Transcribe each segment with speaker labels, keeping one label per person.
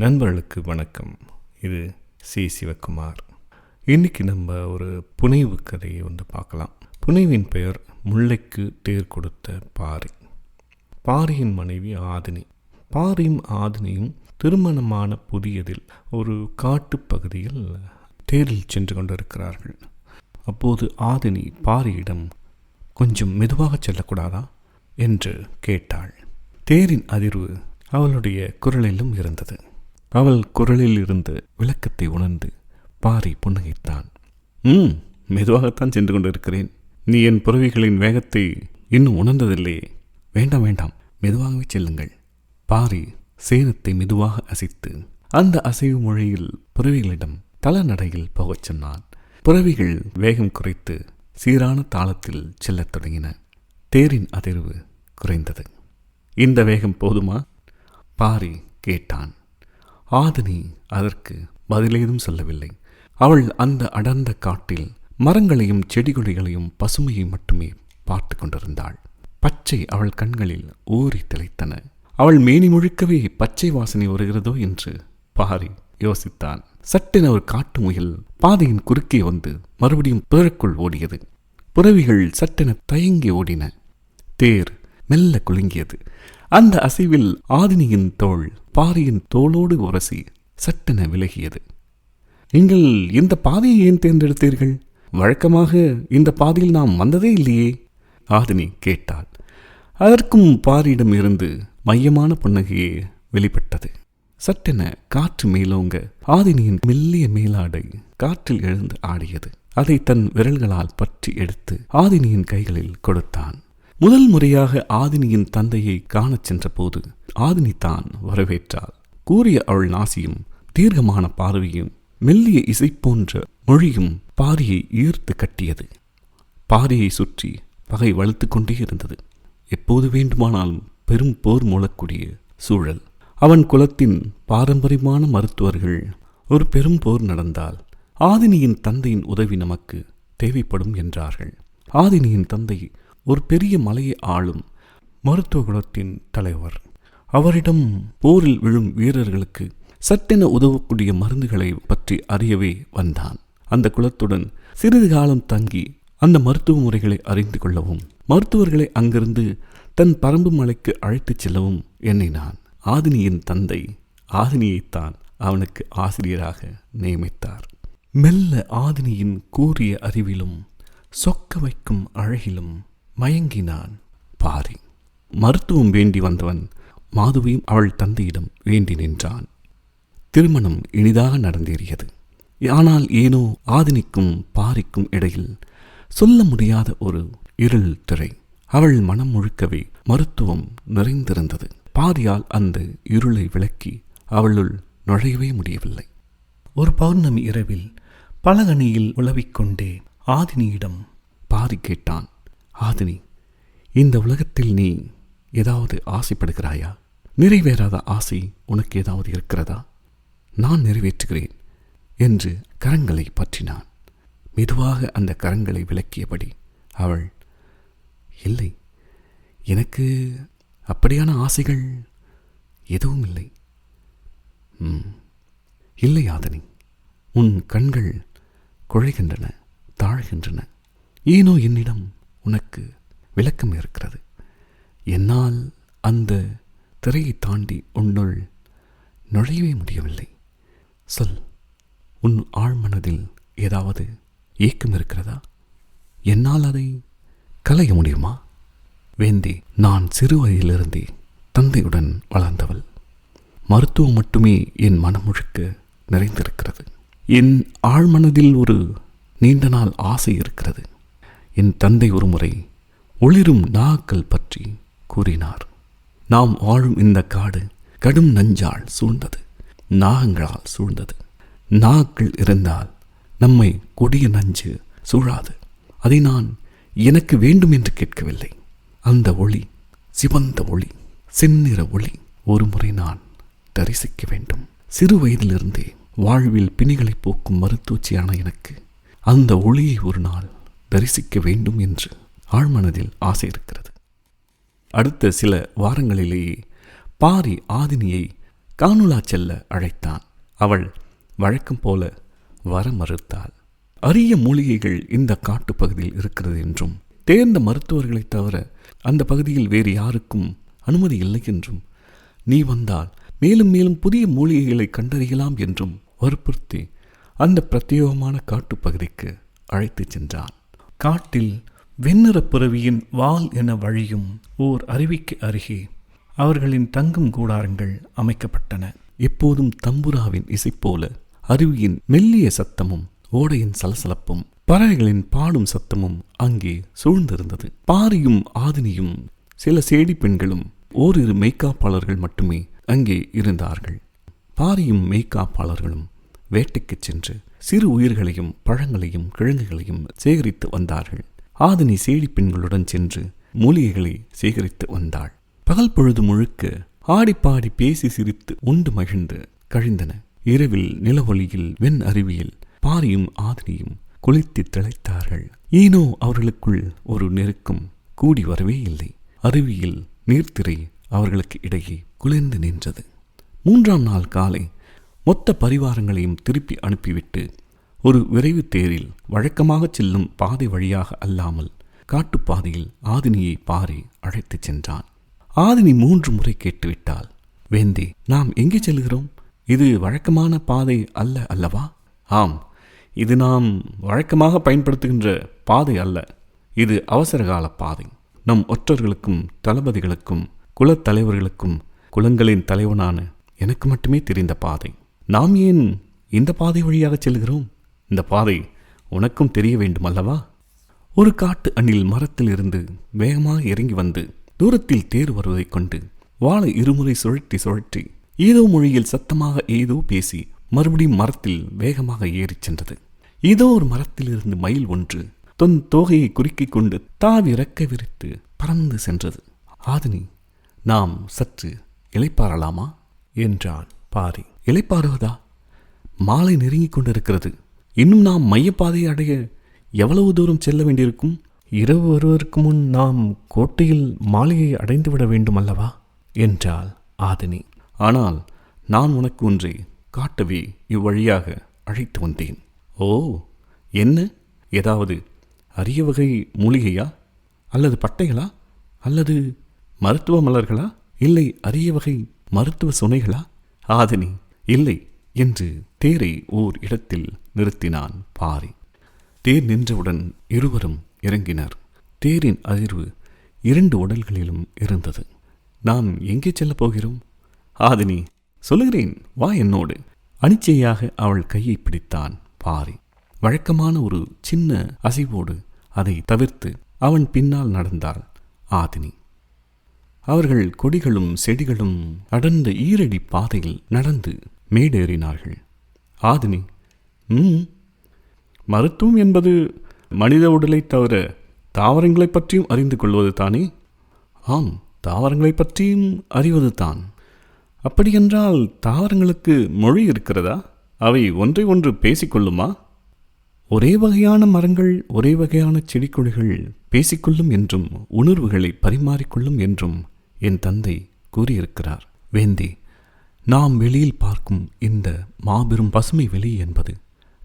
Speaker 1: நண்பர்களுக்கு வணக்கம். இது சி. சிவகுமார் இன்றைக்கி நம்ம ஒரு புனைவு கதையை வந்து பார்க்கலாம். புனைவின் பெயர் முல்லைக்கு தேர் கொடுத்த பாரி. பாரியின் மனைவி ஆதினி. பாரியும் ஆதினியும் திருமணமான புதியதில் ஒரு காட்டுப் பகுதியில் தேரில் சென்று கொண்டிருக்கிறார்கள். அப்போது ஆதினி பாரியிடம் கொஞ்சம் மெதுவாக செல்லக்கூடாதா? என்று கேட்டாள். தேரின் அதிர்வு அவளுடைய குரலிலும் இருந்தது. அவள் குரலில் இருந்து விளக்கத்தை உணர்ந்து பாரி புன்னகைத்தான். ம் மெதுவாகத்தான் சென்று கொண்டிருக்கிறேன். நீ என் புறவிகளின் வேகத்தை இன்னும் உணர்ந்ததில்லையே. வேண்டாம் வேண்டாம். மெதுவாகவே செல்லுங்கள். பாரி சேனத்தை மெதுவாக அசைத்து அந்த அசைவு மொழியில் புறவிகளிடம் தல நடையில் போகச் சொன்னான். புறவிகள் வேகம் குறைத்து சீரான தாளத்தில் செல்லத் தொடங்கின. தேரின் அதிர்வு குறைந்தது. இந்த வேகம் போதுமா? பாரி கேட்டான். ஆதினி அதற்கு பதிலேதும் சொல்லவில்லை. அவள் அந்த அடர்ந்த காட்டில் மரங்களையும் செடிகொடிகளையும் பசுமையை மட்டுமே பார்த்து கொண்டிருந்தாள். பச்சை அவள் கண்களில் ஊறி திளைத்தன. அவள் மேனி முழுக்கவே பச்சை வாசனை வருகிறதோ என்று பாரி யோசித்தான். சட்டென ஒரு காட்டு முயல் பாதையின் குறுக்கே வந்து மறுபடியும் பிறக்குள் ஓடியது. புறவிகள் சட்டென தயங்கி ஓடின. தேர் மெல்ல குலுங்கியது. அந்த அசைவில் ஆதினியின் தோள் பாரியின் தோளோடு உரசி சட்டென விலகியது. நீங்கள் இந்த பாதையை ஏன் தேர்ந்தெடுத்தீர்கள்? வழக்கமாக இந்த பாதையில் நாம் வந்ததே இல்லையே? ஆதினி கேட்டாள். அதற்கும் பாரியிடம் இருந்து மையமான புன்னகையே வெளிப்பட்டது. சட்டென காற்று மேலோங்க ஆதினியின் மெல்லிய மேலாடை காற்றில் எழுந்து ஆடியது. அதை தன் விரல்களால் பற்றி எடுத்து ஆதினியின் கைகளில் கொடுத்தான். முதல் முறையாக ஆதினியின் தந்தையை காணச் சென்றபோது ஆதினி தான் வரவேற்றாள். கூறிய அவள் நாசியும் தீர்க்கமான பார்வையும் மெல்லிய இசை போன்ற மொழியும் பாரியை ஈர்த்து கட்டியது. பாரியை சுற்றி பகை வலுத்து கொண்டே இருந்தது. எப்போது வேண்டுமானாலும் பெரும் போர் மூலக்கூடிய சூழல். அவன் குலத்தின் பாரம்பரியமான மருத்துவர்கள் ஒரு பெரும் போர் நடந்தால் ஆதினியின் தந்தையின் உதவி நமக்கு தேவைப்படும் என்றார்கள். ஆதினியின் தந்தை ஒரு பெரிய மலையை ஆளும் மருத்துவ குலத்தின் தலைவர். அவரிடம் போரில் விழும் வீரர்களுக்கு சட்டென உதவக்கூடிய மருந்துகளை பற்றி அறியவே வந்தான். அந்த குலத்துடன் சிறிது காலம் தங்கி அந்த மருத்துவ முறைகளை அறிந்து கொள்ளவும் மருத்துவர்களை அங்கிருந்து தன் பரம்பு மலைக்கு அழைத்துச் செல்லவும் எண்ணினான். ஆதினியின் தந்தை ஆதினியைத்தான் அவனுக்கு ஆசிரியராக நியமித்தார். மெல்ல ஆதினியின் கூறிய அறிவிலும் சொக்க வைக்கும் அழகிலும் மயங்கினான் பாரி. மருத்துவம் வேண்டி வந்தவன் மாதுவையும் அவள் தந்தையிடம் வேண்டி நின்றான். திருமணம் இனிதாக நடந்தேறியது. ஆனால் ஏனோ ஆதினிக்கும் பாரிக்கும் இடையில் சொல்ல முடியாத ஒரு இருள் திரை. அவள் மனம் முழுக்கவே மருத்துவம் நிறைந்திருந்தது. பாரியால் அந்த இருளை விளக்கி அவளுள் நுழையவே முடியவில்லை. ஒரு பௌர்ணமி இரவில் பலகணியில் உழவிக்கொண்டே ஆதினியிடம் பாரி கேட்டான். ஆதினி இந்த உலகத்தில் நீ ஏதாவது ஆசைப்படுகிறாயா? நிறைவேறாத ஆசை உனக்கு ஏதாவது இருக்கிறதா? நான் நிறைவேற்றுகிறேன் என்று கரங்களை பற்றினான். மெதுவாக அந்த கரங்களை விளக்கியபடி அவள் இல்லை எனக்கு அப்படியான ஆசைகள் எதுவும் இல்லை. இல்லை ஆதனி உன் கண்கள் குழைகின்றன தாழ்கின்றன. ஏனோ என்னிடம் உனக்கு விளக்கம் இருக்கிறது. என்னால் அந்த திரையை தாண்டி உன்னுள் நுழையவே முடியவில்லை. சொல் உன் ஆழ்மனதில் ஏதாவது ஏக்கம் இருக்கிறதா? என்னால் அதை கலைய முடியுமா? வேண்டி நான் சிறு வயதிலிருந்தே தந்தையுடன் வளர்ந்தவள். மருத்துவம் மட்டுமே என் மனம் முழுக்க நிறைந்திருக்கிறது. என் ஆழ்மனதில் ஒரு நீண்ட நாள் ஆசை இருக்கிறது. என் தந்தை ஒருமுறை ஒளிரும் நாக்கள் பற்றி கூறினார். நாம் வாழும் இந்த காடு கடும் நஞ்சால் சூழ்ந்தது நாகங்களால் சூழ்ந்தது. நாக்கள் இருந்தால் நம்மை கொடிய நஞ்சு சூழாது. அதை நான் எனக்கு வேண்டும் என்று கேட்கவில்லை. அந்த ஒளி சிவந்த ஒளி செந்நிற ஒளி ஒரு முறை நான் தரிசிக்க வேண்டும். சிறு வயதிலிருந்தே வாழ்வில் பிணிகளை போக்கும் மருத்துவச்சியான எனக்கு அந்த ஒளியை ஒரு நாள் தரிசிக்க வேண்டும் என்று ஆழ்மனதில் ஆசை இருக்கிறது. அடுத்த சில வாரங்களிலேயே பாரி ஆதினியை காணுலா செல்ல அழைத்தான். அவள் வழக்கம் போல வர மறுத்தாள். அரிய மூலிகைகள் இந்த காட்டுப்பகுதியில் இருக்கிறது என்றும் தேர்ந்த மருத்துவர்களைத் தவிர அந்த பகுதியில் வேறு யாருக்கும் அனுமதி இல்லை என்றும் நீ வந்தால் மேலும் மேலும் புதிய மூலிகைகளை கண்டறியலாம் என்றும் வற்புறுத்தி அந்த பிரத்யேகமான காட்டுப்பகுதிக்கு அழைத்துச் சென்றான். காட்டில் வெண்ணிறப் பிறவியின் வால் என வழியும் ஓர் அருவிக்கு அருகே அவர்களின் தங்கும் கூடாரங்கள் அமைக்கப்பட்டன. எப்போதும் தம்புராவின் இசை போல அருவியின் மெல்லிய சத்தமும் ஓடையின் சலசலப்பும் பறவைகளின் பாடும் சத்தமும் அங்கே சூழ்ந்திருந்தது. பாரியும் ஆதினியும் சில சேடி பெண்களும் ஓரிரு மெய்க்காப்பாளர்கள் மட்டுமே அங்கே இருந்தார்கள். பாரியும் மெய்க்காப்பாளர்களும் வேட்டைக்குச் சென்று சிறு உயிர்களையும் பழங்களையும் கிழங்குகளையும் சேகரித்து வந்தார்கள். ஆதினி சேடி பெண்களுடன் சென்று மூலிகைகளை சேகரித்து வந்தாள். பகல் பொழுது முழுக்க ஆடிப்பாடி பேசி சிரித்து உண்டு மகிழ்ந்து கழிந்தன. இரவில் நிலவொளியில் வெண் அருவியில் பாரியும் ஆதினியும் குளித்து திளைத்தார்கள். ஈனோ அவர்களுக்குள் ஒரு நெருக்கம் கூடி வரவே இல்லை. அருவியில் நீர்த்திரை அவர்களுக்கு இடையே குளிர்ந்து நின்றது. மூன்றாம் நாள் காலை மொத்த பரிவாரங்களையும் திருப்பி அனுப்பிவிட்டு ஒரு விரைவு தேரில் வழக்கமாக செல்லும் பாதை வழியாக அல்லாமல் காட்டுப்பாதையில் ஆதினியை பாரி அழைத்துச் சென்றான். ஆதினி மூன்று முறை கேட்டுவிட்டாள் வேந்தே நாம் எங்கே செல்கிறோம்? இது வழக்கமான பாதை அல்ல அல்லவா? ஆம் இது நாம் வழக்கமாக பயன்படுத்துகின்ற பாதை அல்ல. இது அவசரகால பாதை. நம் ஒற்றர்களுக்கும் தளபதிகளுக்கும் குலத்தலைவர்களுக்கும் குலங்களின் தலைவனான எனக்கு மட்டுமே தெரிந்த பாதை. நாம் ஏன் இந்த பாதை வழியாக செல்கிறோம்? இந்த பாதை உனக்கும் தெரிய வேண்டும் அல்லவா? ஒரு காட்டு அணில் மரத்தில் இருந்து வேகமாக இறங்கி வந்து தூரத்தில் தேர் வருவதைக் கொண்டு வாழை இருமுறை சுழற்றி சுழற்றி ஏதோ மொழியில் சத்தமாக ஏதோ பேசி மறுபடியும் மரத்தில் வேகமாக ஏறிச் சென்றது. ஏதோ ஒரு மரத்தில் இருந்து மயில் ஒன்று தொன் தோகையை குறுக்கிக் கொண்டு தாவி இறக்க விரித்து பறந்து சென்றது. ஆதினி நாம் சற்று இளைப்பாறலாமா? என்றான் பாரி. இளைப்பாறுவதா? மாலை நெருங்கிக் கொண்டிருக்கிறது. இன்னும் நாம் மையப்பாதையை அடைய எவ்வளவு தூரம் செல்ல வேண்டியிருக்கும்? இரவு வருவதற்கு முன் நாம் கோட்டையில் மாலையை அடைந்துவிட வேண்டும் அல்லவா என்றாள் ஆதினி. ஆனால் நான் உனக்கு ஒன்றை காட்டவே இவ்வழியாக அழைத்து வந்தேன். ஓ என்ன? ஏதாவது அரிய வகை மூலிகையா? அல்லது பட்டைகளா? அல்லது மருத்துவ மலர்களா? இல்லை அரிய வகை மருத்துவ சுனைகளா? ஆதினி இல்லை என்று தேரை ஓர் இடத்தில் நிறுத்தினான் பாரி. தேர் நின்றவுடன் இருவரும் இறங்கினர். தேரின் அதிர்வு இரண்டு உடல்களிலும் இருந்தது. நாம் எங்கே செல்லப் போகிறோம்? ஆதினி சொல்லுகிறேன் வா என்னோடு. அனிச்சையாக அவள் கையை பிடித்தான் பாரி. வழக்கமான ஒரு சின்ன அசைவோடு அதை தவிர்த்து அவன் பின்னால் நடந்தாள் ஆதினி. அவர்கள் கொடிகளும் செடிகளும் அடர்ந்த ஈரடி பாதையில் நடந்து மேடேறினார்கள். ஆதினி ம். மருத்துவம் என்பது மனித உடலைத் தவிர தாவரங்களைப் பற்றியும் அறிந்து கொள்வது தானே? ஆம் தாவரங்களைப் பற்றியும் அறிவது தான். அப்படியென்றால் தாவரங்களுக்கு மொழி இருக்கிறதா? அவை ஒன்றை ஒன்று பேசிக்கொள்ளுமா ஒரே வகையான மரங்கள் ஒரே வகையான செடி கொடிகள் பேசிக்கொள்ளும் என்றும் உணர்வுகளை பரிமாறிக்கொள்ளும் என்றும் என் தந்தை கூறியிருக்கிறார். வேந்தி நாம் வெளியில் பார்க்கும் இந்த மாபெரும் பசுமை வெளி என்பது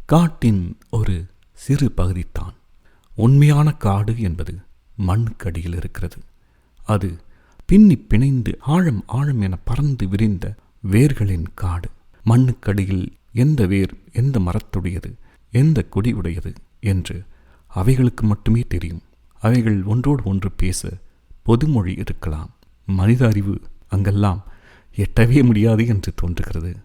Speaker 1: காட்டின் ஒரு சிறு பகுதித்தான் உண்மையான காடு என்பது மண்ணுக்கடியில் இருக்கிறது. அது பின்னி பிணைந்து ஆழம் ஆழம் என பறந்து விரிந்த வேர்களின் காடு. மண்ணுக்கடியில் எந்த வேர் எந்த மரத்துடையது எந்த கொடி உடையது என்று அவைகளுக்கு மட்டுமே தெரியும். அவைகள் ஒன்றோடு ஒன்று பேச பொதுமொழி இருக்கலாம். மனித அறிவு அங்கெல்லாம் எட்டவே முடியாது என்று தோன்றுகிறது.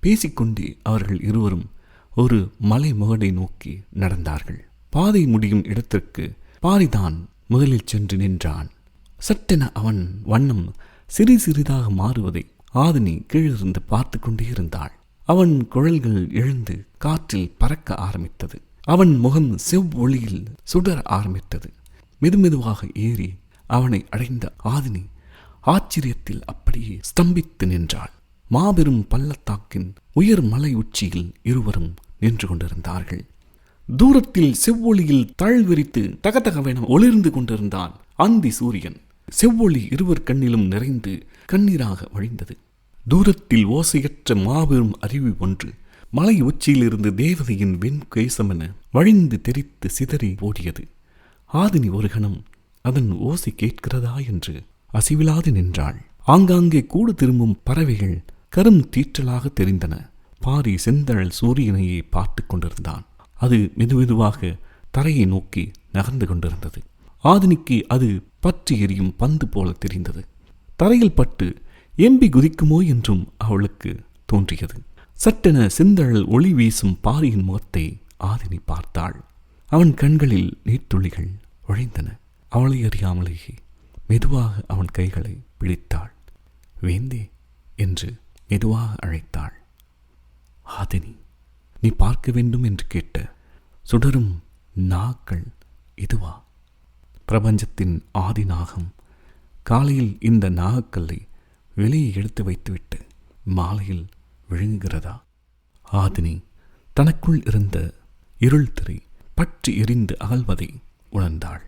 Speaker 1: பேசிக்கொண்டே அவர்கள் இருவரும் ஒரு மலை முகடை நோக்கி நடந்தார்கள். பாதை முடியும் இடத்திற்கு பாரிதான் முதலில் சென்று நின்றான். சட்டென அவன் வண்ணம் சிறு சிறிதாக மாறுவதை ஆதினி கீழிருந்து பார்த்து கொண்டே இருந்தாள். அவன் குழல்கள் எழுந்து காற்றில் பறக்க ஆரம்பித்தது. அவன் முகம் செவ்வொளியில் சுடர ஆரம்பித்தது. மெதுமெதுவாக ஏறி அவனை அடைந்த ஆதினி ஆச்சரியத்தில் அப்படியே ஸ்தம்பித்து நின்றாள். மாபெரும் பள்ளத்தாக்கின் உயர் மலை உச்சியில் இருவரும் நின்று கொண்டிருந்தார்கள். தூரத்தில் செவ்வொளியில் தழ்விரித்து தகதகவென ஒளிர்ந்து கொண்டிருந்தான் அந்தி சூரியன். செவ்வொளி இருவர் கண்ணிலும் நிறைந்து கண்ணீராக வழிந்தது. தூரத்தில் ஓசையற்ற மாபெரும் அருவி ஒன்று மலை உச்சியிலிருந்து தேவதையின் வெண் என வழிந்து தெரித்து சிதறி ஓடியது. ஆதினி ஒரு கணம் அதன் ஓசை கேட்கிறதா? என்று அசிவிலாது நின்றாள். ஆங்காங்கே கூடு திரும்பும் பறவைகள் கரும் தீற்றலாக தெரிந்தன. பாரி செந்தழல் சூரியனையே பார்த்து கொண்டிருந்தான். அது மெதுமெதுவாக தரையை நோக்கி நகர்ந்து கொண்டிருந்தது. ஆதினிக்கு அது பற்றி எரியும் பந்து போல தெரிந்தது. தரையில் பட்டு எம்பி குதிக்குமோ என்றும் அவளுக்கு தோன்றியது. சட்டென செந்தழல் ஒளி வீசும் பாரியின் முகத்தை ஆதினி பார்த்தாள். அவன் கண்களில் நீர்த்துளிகள் உழைந்தன அவளை அறியாமலேயே மெதுவாக அவன் கைகளை பிடித்தாள். வேந்தே என்று மெதுவாக அழைத்தாள். ஆதினி நீ பார்க்க வேண்டும் என்று கேட்ட சுடரும் நாக்கள் இதுவா பிரபஞ்சத்தின் ஆதி நாகம். காலையில் இந்த நாகக்கல்லை வெளியே எடுத்து வைத்துவிட்டு மாலையில் விழுங்குகிறதா? ஆதினி தனக்குள் இருந்த இருள் திரை பற்றி எரிந்து அகல்வதை உணர்ந்தாள்.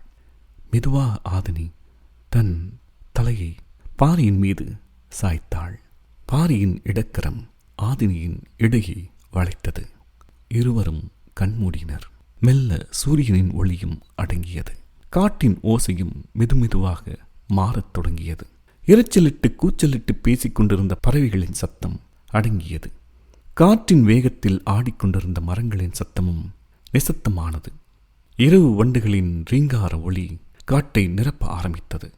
Speaker 1: மெதுவாக ஆதினி. தன் தலையை பாரியின் மீது சாய்த்தாள். பாரியின் இடக்கரம் ஆதினியின் இடையை வளைத்தது. இருவரும் கண்மூடினர். மெல்ல சூரியனின் ஒளியும் அடங்கியது. காட்டின் ஓசையும் மெதுமெதுவாக மாறத் தொடங்கியது. இரைச்சலிட்டு கூச்சலிட்டு பேசிக் கொண்டிருந்த பறவைகளின் சத்தம் அடங்கியது. காற்றின் வேகத்தில் ஆடிக்கொண்டிருந்த மரங்களின் சத்தமும் நிசத்தமானது இரவு வண்டுகளின் ரீங்கார ஒளி காட்டை நிரப்ப ஆரம்பித்தது.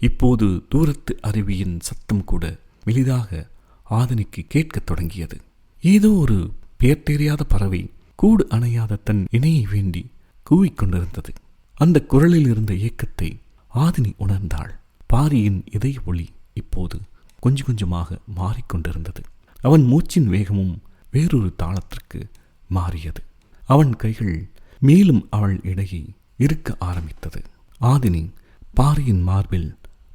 Speaker 1: இப்போது தூரத்து அருவியின் சத்தம் கூட மெலிதாக ஆதனிக்கு கேட்கத் தொடங்கியது. ஏதோ ஒரு பெயர் தெரியாத பறவை கூடு அணையாத தன் இணையை வேண்டி கூவிக்கொண்டிருந்தது அந்த குரலில் இருந்த ஏக்கத்தை ஆதினி உணர்ந்தாள். பாரியின் இதய ஒளி இப்போது கொஞ்சம் கொஞ்சமாக மாறிக்கொண்டிருந்தது அவன் மூச்சின் வேகமும் வேறொரு தாளத்திற்கு மாறியது. அவன் கைகள் மேலும் அவள் இடையே இருக்க ஆரம்பித்தது. ஆதினி பாரியின் மார்பில்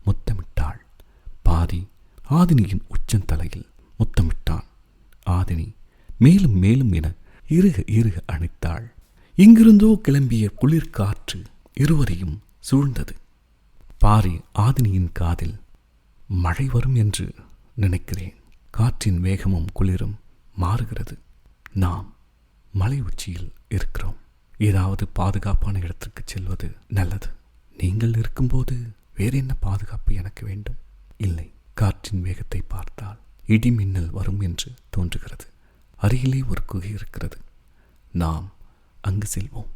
Speaker 1: முத்தமிட்டாள். பாரி ஆதினியின் உச்சந்தலையில் முத்தமிட்டான் ஆதினி மேலும் மேலும் என இறுக இறுக அணைத்தாள். இங்கிருந்தோ கிளம்பிய குளிர் காற்று இருவரையும் சூழ்ந்தது. பாரி ஆதினியின் காதில் மழை வரும் என்று நினைக்கிறேன். காற்றின் வேகமும் குளிரும் மாறுகிறது. நாம் மலை உச்சியில் இருக்கிறோம். ஏதாவது பாதுகாப்பான இடத்திற்கு செல்வது நல்லது. நீங்கள் இருக்கும்போது வேறு என்ன பாதுகாப்பு எனக்கு வேண்டும்? இல்லை. காற்றின் வேகத்தை பார்த்தால் இடி மின்னல் வரும் என்று தோன்றுகிறது. அருகிலே ஒரு குகை இருக்கிறது. நாம் அங்கு செல்வோம்.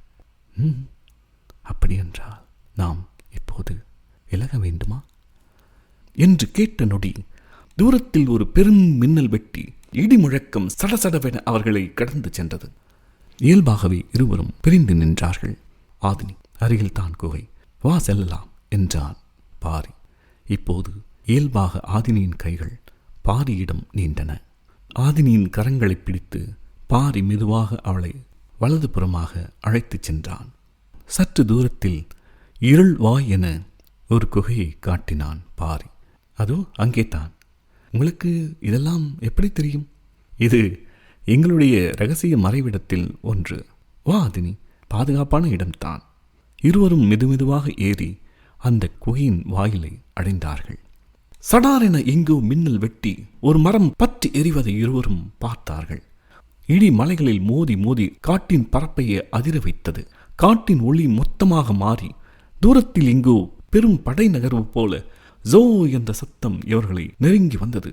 Speaker 1: அப்படியென்றால் நாம் இப்போது விலக வேண்டுமா? என்று கேட்ட நொடி தூரத்தில் ஒரு பெரும் மின்னல் வெட்டி இடி முழக்கம் சடசடவென அவர்களை கடந்து சென்றது. இயல்பாகவே இருவரும் பிரிந்து நின்றார்கள். ஆதினி அருகில் தான் குகை. வா செல்லலாம் என்றான். பாரி. இப்போது இயல்பாக ஆதினியின் கைகள் பாரியிடம் நீண்டன. ஆதினியின் கரங்களை பிடித்து பாரி மெதுவாக அவளை வலதுபுறமாக அழைத்துச் சென்றான். சற்று தூரத்தில் இருள் வாய் என ஒரு குகையை காட்டினான் பாரி. அதோ அங்கே தான். உங்களுக்கு இதெல்லாம் எப்படி தெரியும்? இது எங்களுடைய ரகசிய மறைவிடத்தில் ஒன்று. வா அதினி பாதுகாப்பான இடம்தான். இருவரும் மெதுமெதுவாக ஏறி அந்த குகையின் வாயிலை அடைந்தார்கள். சடாரென எங்கோ மின்னல் வெட்டி ஒரு மரம் பற்றி எரிவதை இருவரும் பார்த்தார்கள். இடி மலைகளில் மோதி மோதி காட்டின் பரப்பையே அதிர வைத்தது. காட்டின் ஒளி மொத்தமாக மாறி தூரத்தில் எங்கோ பெரும் படை நகர்வு போல ஜோ என்ற சத்தம் இவர்களை நெருங்கி வந்தது.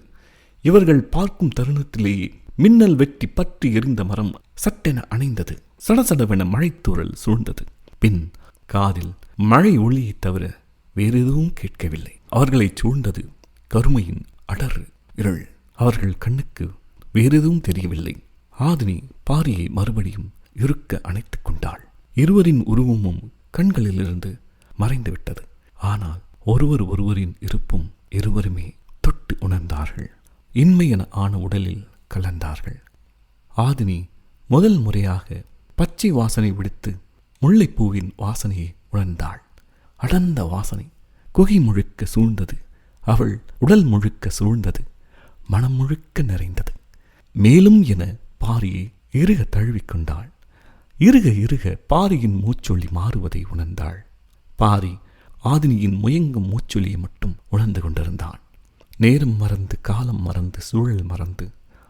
Speaker 1: இவர்கள் பார்க்கும் தருணத்திலேயே மின்னல் வெட்டி பற்றி எரிந்த மரம் சட்டென அணைந்தது. சடசடவென மழைத்தூரல் சூழ்ந்தது. பின் காதில் மழை ஒளியைத் தவிர வேறு எதுவும் கேட்கவில்லை. அவர்களைச் சூழ்ந்தது கருமையின் அடர் இருள். அவர்கள் கண்ணுக்கு வேறு எதுவும் தெரியவில்லை. ஆதினி பாரியை மறுபடியும் இருக்க அணைத்துக் கொண்டாள். இருவரின் உருவமும் கண்களிலிருந்து மறைந்துவிட்டது ஆனால் ஒருவர் ஒருவரின் இருப்பும் இருவருமே தொட்டு உணர்ந்தார்கள். இன்மையென ஆன உடலில் கலந்தார்கள். ஆதினி முதல் முறையாக பச்சை வாசனை விடுத்து முல்லைப்பூவின் வாசனையை உணர்ந்தாள் அடர்ந்த வாசனை குகை முழுக்க சூழ்ந்தது. அவள் உடல் முழுக்க சூழ்ந்தது. மனம் முழுக்க நிறைந்தது. மேலும் என பாரியை இறுக தழுவிக்கொண்டாள் இறுக இறுக பாரியின் மூச்சொலி மாறுவதை உணர்ந்தாள். பாரி ஆதினியின் முயங்கும் மூச்சொலியை மட்டும் உணர்ந்து கொண்டிருந்தான். நேரம் மறந்து காலம் மறந்து சூழல் மறந்து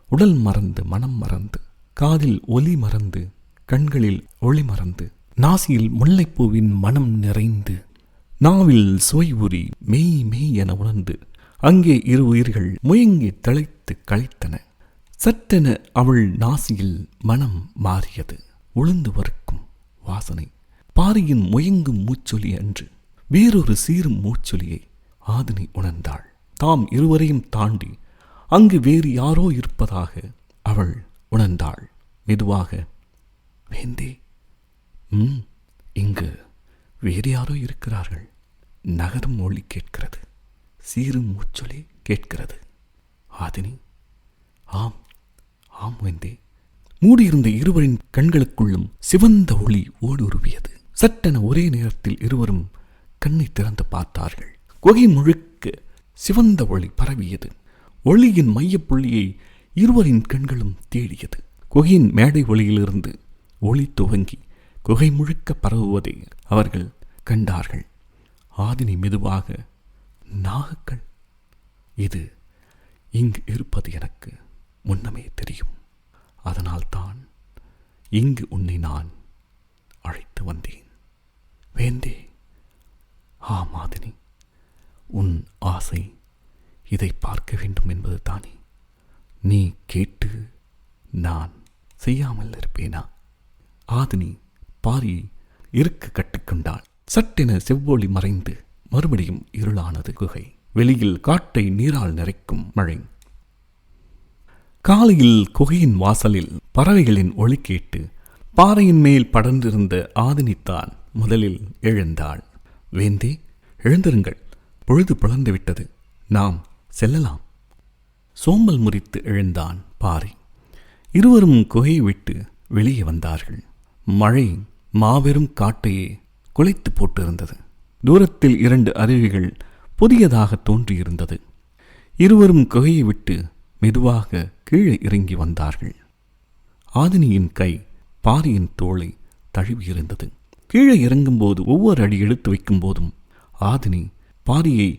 Speaker 1: உடல் மறந்து மனம் மறந்து காதில் ஒலி மறந்து கண்களில் ஒளி மறந்து நாசியில் முல்லைப்பூவின் மனம் நிறைந்து நாவில் சுவை உரி மெய் மெய் என உணர்ந்து அங்கே இரு உயிர்கள் முயங்கி திளைத்து களைத்தன. சற்றென அவள் நாசியில் மனம் மாறியது உளுந்து வறுக்கும் வாசனை. பாரியின் முயங்கும் மூச்சொலி அன்று வேறொரு சீரும் மூச்சொலியை ஆதினி உணர்ந்தாள். தாம் இருவரையும் தாண்டி அங்கு வேறு யாரோ இருப்பதாக அவள் உணர்ந்தாள். மெதுவாக வேந்தே ம் இங்கு வேறு யாரோ இருக்கிறார்கள். நகரும் ஒளி கேட்கிறது. சீரும் மூச்சொலி கேட்கிறது. ஆதினி ஆம் ஆம் வேந்தே மூடியிருந்த இருவரின் கண்களுக்குள்ளும் சிவந்த ஒளி ஓடுருவியது. சட்டென ஒரே நேரத்தில் இருவரும் கண்ணை திறந்து பார்த்தார்கள். குகை முழுக்க சிவந்த ஒளி பரவியது. ஒளியின் மையப்புள்ளியை இருவரின் கண்களும் தேடியது. கொகையின் மேடை ஒளியிலிருந்து ஒளி துவங்கி குகை முழுக்க பரவுவதை அவர்கள் கண்டார்கள். ஆதினி மெதுவாக நாகக்கள் இது இங்கு இருப்பது எனக்கு முன்னமே தெரியும். அதனால்தான் இங்கு உன்னை நான் அழைத்து வந்தேன். வேந்தே ஆ மாதினி உன் ஆசை இதை பார்க்க வேண்டும் என்பது தானே. நீ கேட்டு நான் செய்யாமல் இருப்பேனா? ஆதினி பாரி இருக்க கட்டிக்கொண்டாள். சட்டென செவ்வொளி மறைந்து மறுபடியும் இருளானது குகை. வெளியில் காட்டை நீரால் நிறைக்கும் மழை. காலையில் குகையின் வாசலில் பறவைகளின் ஒளி கேட்டு பாறையின் மேல் படர்ந்திருந்த ஆதினித்தான் முதலில் எழுந்தாள். வேந்தே எழுந்திருங்கள். பொழுது புலர்ந்து விட்டது. நாம் செல்லலாம். சோம்பல் முறித்து எழுந்தான் பாரி. இருவரும் குகையை விட்டு வெளியே வந்தார்கள். மழை மாபெரும் காட்டையே குலைத்து போட்டிருந்தது. தூரத்தில் இரண்டு அருவிகள் புதியதாக தோன்றியிருந்தது. இருவரும் குகையை விட்டு மெதுவாக கீழே இறங்கி வந்தார்கள். ஆதினியின் கை பாரியின் தோளை தழுவியிருந்தது கீழே இறங்கும்போது ஒவ்வொரு அடி எடுத்து வைக்கும் போதும் ஆதினி பாரியை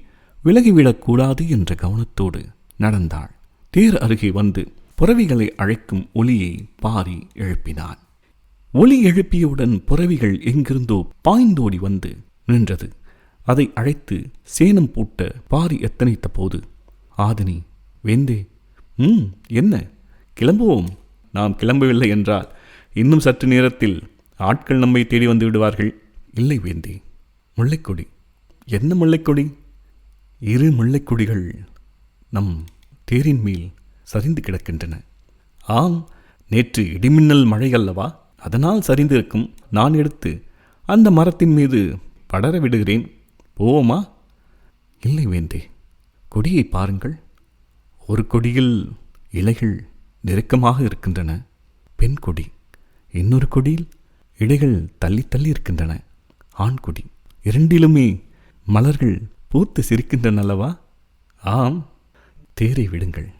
Speaker 1: விலகிவிடக்கூடாது என்ற கவனத்தோடு நடந்தாள். தேர் அருகே வந்து புறவிகளை அழைக்கும் ஒலியை பாரி எழுப்பினான். ஒலி எழுப்பியவுடன் புறவிகள் எங்கிருந்தோ பாய்ந்தோடி வந்து நின்றது. அதை அழைத்து சேனம் பூட்ட பாரி எத்தனைத்த போது ஆதினி வேந்தே ம் என்ன? கிளம்புவோம். நாம் கிளம்பவில்லை என்றால் இன்னும் சற்று நேரத்தில் ஆட்கள் நம்மை தேடி வந்து விடுவார்கள். இல்லை வேந்தே முல்லைக்கொடி. என்ன முல்லைக்கொடி? இரு முல்லைக்கொடிகள் நம் தேரின் மேல் சரிந்து கிடக்கின்றன. ஆம் நேற்று இடிமின்னல் மழை அல்லவா அதனால் சரிந்திருக்கும். நான் எடுத்து அந்த மரத்தின் மீது படர விடுகிறேன். போவோமா? இல்லை வேண்டே. கொடியை பாருங்கள். ஒரு கொடியில் இலைகள் நெருக்கமாக இருக்கின்றன. பெண் கொடி. இன்னொரு கொடியில் இலைகள் தள்ளி தள்ளி இருக்கின்றன. ஆண் கொடி. இரண்டிலுமே மலர்கள் பூத்து சிரிக்கின்றன அல்லவா ஆம். தேரை விடுங்கள்.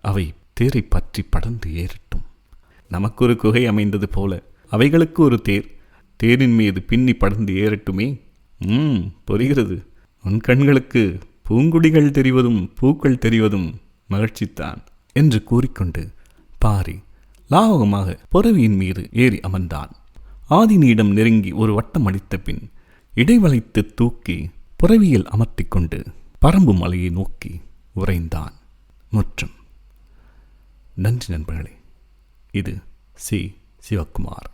Speaker 1: அவை தேரை பற்றி படர்ந்து ஏறட்டும். நமக்கு ஒரு குகை அமைந்தது போல. அவைகளுக்கு ஒரு தேர். தேரின் மீது பின்னி படர்ந்து ஏறட்டுமே? ம் புரிகிறது. உன் கண்களுக்கு பூங்குடிகள் தெரிவதும் பூக்கள் தெரிவதும் மகிழ்ச்சித்தான் என்று கூறிக்கொண்டு பாரி லாவகமாக புறவியின் மீது ஏறி அமர்ந்தான். ஆதினியிடம் நெருங்கி ஒரு வட்டம் அடித்த பின் இடைவளைத்து தூக்கி புறவியில் அமர்த்திக் கொண்டு பரம்பு மலையை நோக்கி உறைந்தான். முற்றும். நன்றி நண்பர்களே. இது சி. சிவக்குமார்.